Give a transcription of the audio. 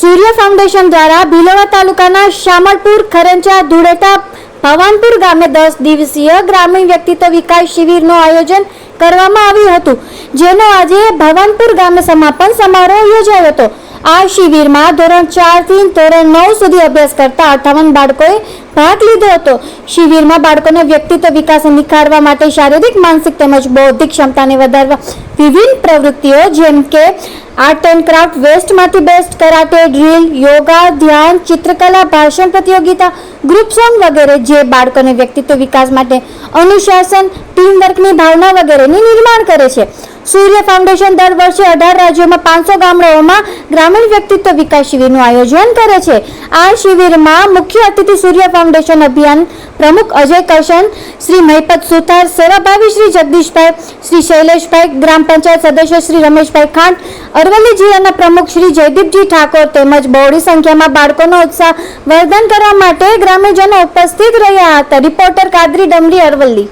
સૂર્ય foundation દ્વારા ભીલોડા તાલુકાના શામળપુર ખરંચા ધુળેટા, ભવાનપુર ગામે દસ દિવસીય ગ્રામીણ વ્યક્તિત્વ વિકાસ શિબિરનું આયોજન કરવામાં આવ્યું હતું, જેનો આજે ભવાનપુર ગામે સમાપન સમારોહ યોજાયો હતો. આ શિબિરમાં ધોરણ ચારથી ધોરણ નવ સુધી અભ્યાસ કરતા અઠાવન બાળકોએ ભાગ લીધો હતો. શિબિરમાં બાળકોને વ્યક્તિત્વ વિકાસ નિખારવા માટે શારીરિક, માનસિક તેમજ બૌદ્ધિક ક્ષમતાને વધારવા વિવિધ પ્રવૃત્તિઓ, જેમ કે આર્ટ એન્ડ ક્રાફ્ટ વેસ્ટમાંથી બેસ્ટ કરાટે, ડ્રીલ, યોગા, ધ્યાન, ચિત્રકલા, ભાષણ પ્રતિયોગિતા, ગ્રુપ સોંગ વગેરે, જે બાળકોને વ્યક્તિત્વ વિકાસ માટે અનુશાસન ટીમ વર્કની ભાવના વગેરેની નિર્માણ કરે છે. સૂર્ય ફાઉન્ડેશન દર વર્ષે અઢાર રાજ્યોમાં પાંચસો ગામડાઓમાં ગ્રામીણ વ્યક્તિત્વ વિકાસ શિબિરનું આયોજન કરે છે. આ શિબિરમાં મુખ્ય અતિથિ સૂર્ય ફાઉન્ડેશન અભિયાન પ્રમુખ અજય કરશન શ્રી મહિપત સુથાર, સેવાભાવી શ્રી જગદીશભાઈ, શ્રી શૈલેષભાઈ, ગ્રામ પંચાયત સદસ્ય શ્રી રમેશભાઈ ખાંટ અરવલ્લી જિલ્લાના પ્રમુખ શ્રી જયદીપજી ઠાકોર તેમજ બહોળી સંખ્યામાં બાળકોનો ઉત્સાહ વર્ધન કરવા માટે ગ્રામ્યજનો ઉપસ્થિત રહ્યા હતા. રિપોર્ટર કાદરી ડમરી, અરવલ્લી.